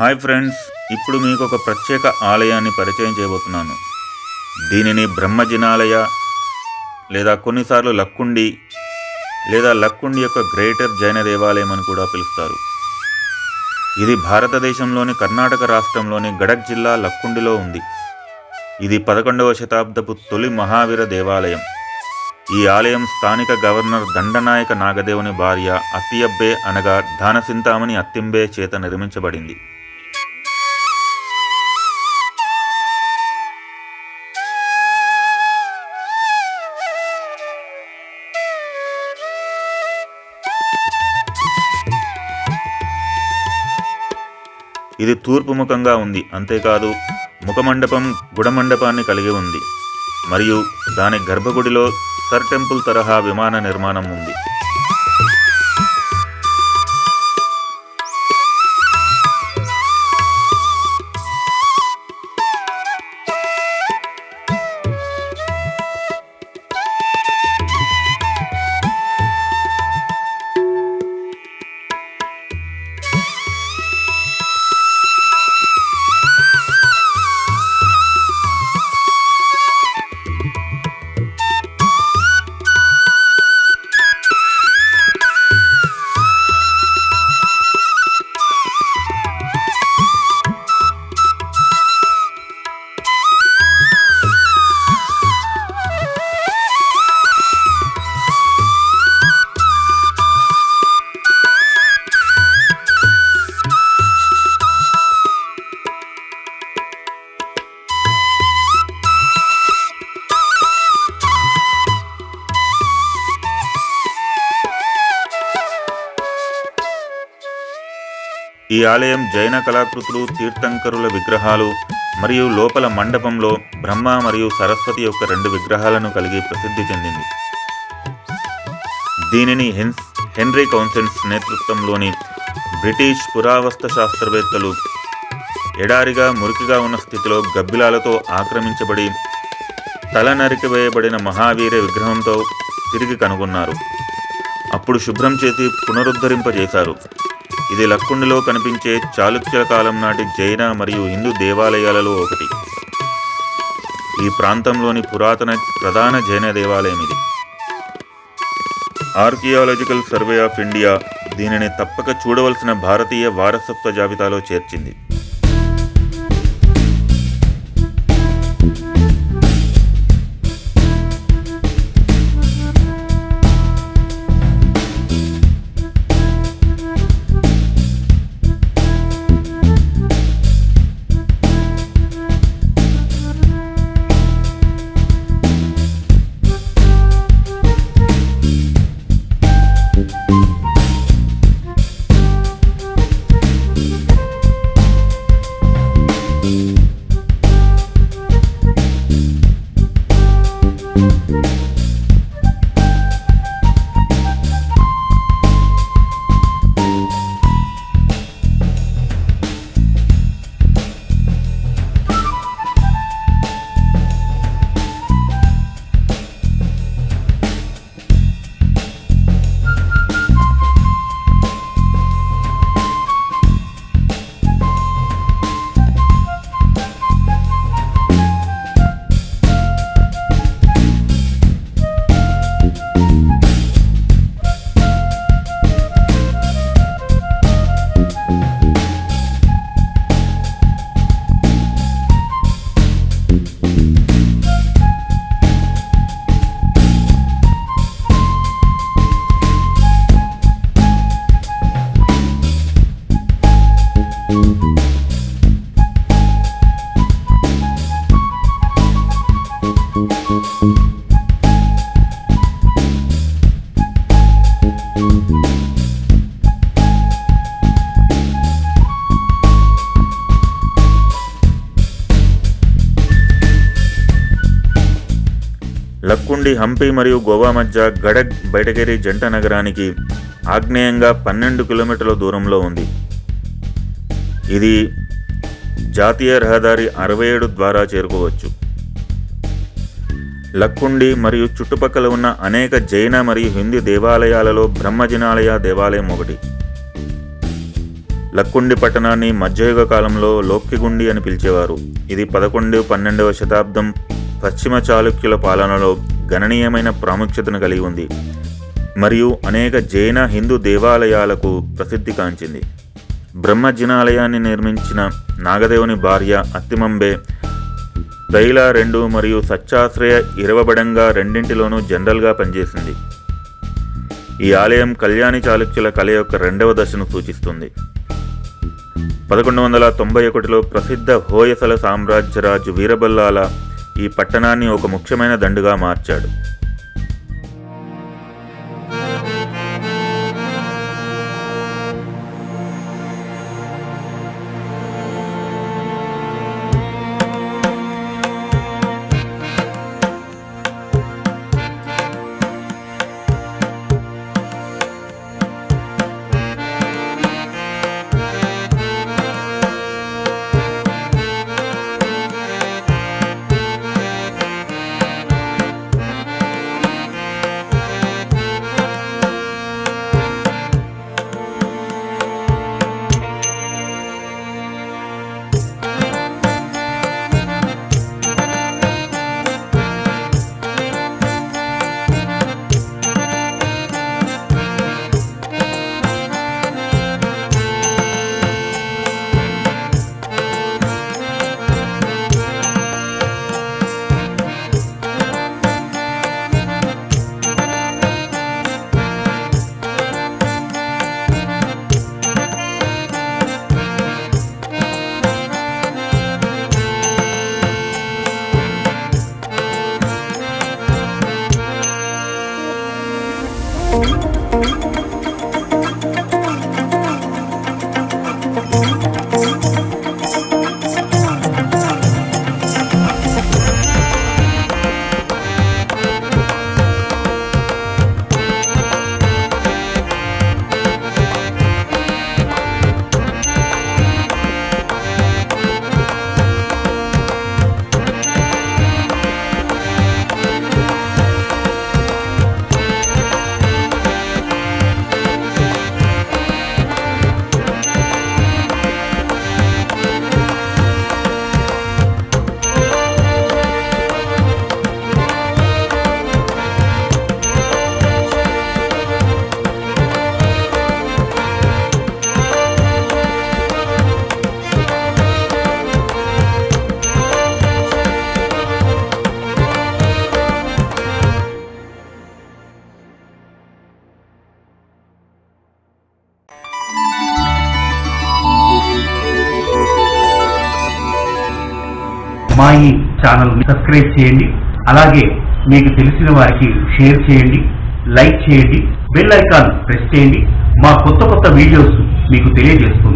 Hi friends ఇప్పుడు మీకు ఒక ప్రత్యేక ఆలయాన్ని పరిచయం చేయబోతున్నాను. దీనిని బ్రహ్మజినాలయ లేదా కొన్నిసార్లు లక్కుండి లేదా లక్కుండి యొక్క గ్రేటర్ జైన దేవాలయం అని కూడా పిలుస్తారు. ఇది భారతదేశంలోని కర్ణాటక రాష్ట్రంలోని గడక్ జిల్లా లక్కుండిలో ఉంది. ఇది పదకొండవ శతాబ్దపు తొలి మహావీర దేవాలయం. ఈ ఆలయం స్థానిక గవర్నర్ దండనాయక నాగదేవుని భార్య అత్తియబ్బే అనగా దానసింతామణి అత్తింబే చేత నిర్మించబడింది. ఇది తూర్పు ముఖంగా ఉంది అంతేకాదు ముఖమండపం గుడమండపాన్ని కలిగి ఉంది. మరియు దాని గర్భగుడిలో సర్ టెంపుల్ తరహా విమాన నిర్మాణం ఉంది. ఈ ఆలయం జైన కళాకృతులు తీర్థంకరుల విగ్రహాలు మరియు లోపల మండపంలో బ్రహ్మ మరియు సరస్వతి యొక్క రెండు విగ్రహాలను కలిగి ప్రసిద్ధి చెందింది. దీనిని హెన్స్ హెన్రీ కౌన్సెన్స్ నేతృత్వంలోని బ్రిటిష్ పురావస్తు శాస్త్రవేత్తలు ఎడారిగా మురికిగా ఉన్న స్థితిలో గబ్బిలాలతో ఆక్రమించబడి తల నరికివేయబడిన మహావీర విగ్రహంతో తిరిగి కనుగొన్నారు. అప్పుడు శుభ్రం చేసి పునరుద్ధరింపజేశారు. ఇది లక్కుండిలో కనిపించే చాళుక్యుల కాలం నాటి జైన మరియు హిందూ దేవాలయాలలో ఒకటి. ఈ ప్రాంతంలోని పురాతన ప్రధాన జైన దేవాలయం ఇది. ఆర్కియాలజికల్ సర్వే ఆఫ్ ఇండియా దీనిని తప్పక చూడవలసిన భారతీయ వారసత్వ జాబితాలో చేర్చింది. లక్కుండి హంపి మరియు గోవా మధ్య గడక్ బయటగిరి జంట నగరానికి ఆగ్నేయంగా పన్నెండు కిలోమీటర్ల దూరంలో ఉంది. ఇది జాతీయ రహదారి అరవై ఏడు ద్వారా చేరుకోవచ్చు. లక్కుండి మరియు చుట్టుపక్కల ఉన్న అనేక జైన మరియు హిందూ దేవాలయాలలో బ్రహ్మజినాలయ దేవాలయం ఒకటి. లక్కుండి పట్టణాన్ని మధ్యయుగ కాలంలో లోక్కిగుండి అని పిలిచేవారు. ఇది పదకొండు పన్నెండవ శతాబ్దం పశ్చిమ చాళుక్యుల పాలనలో గణనీయమైన ప్రాముఖ్యతను కలిగి ఉంది మరియు అనేక జైన హిందూ దేవాలయాలకు ప్రసిద్ధి కాంచింది బ్రహ్మజినాలయాన్ని నిర్మించిన నాగదేవుని భార్య అత్తిమంబే తైల రెండు మరియు సత్యాశ్రయ ఇరవబడంగా రెండింటిలోనూ జనరల్గా పనిచేసింది. ఈ ఆలయం కళ్యాణి చాళుక్యుల కళ యొక్క రెండవ దశను సూచిస్తుంది. పదకొండు వందల తొంభై ఒకటిలో ప్రసిద్ధ హోయసల సామ్రాజ్యరాజు వీరబల్లాల ఈ పట్టణాన్ని ఒక ముఖ్యమైన దండుగా మార్చాడు. మా ఈ ఛానల్ని సబ్స్క్రైబ్ చేయండి. అలాగే మీకు తెలిసిన వారికి షేర్ చేయండి లైక్ చేయండి బెల్ ఐకాన్ ప్రెస్ చేయండి. మా కొత్త కొత్త వీడియోస్ మీకు తెలియజేస్తుంది.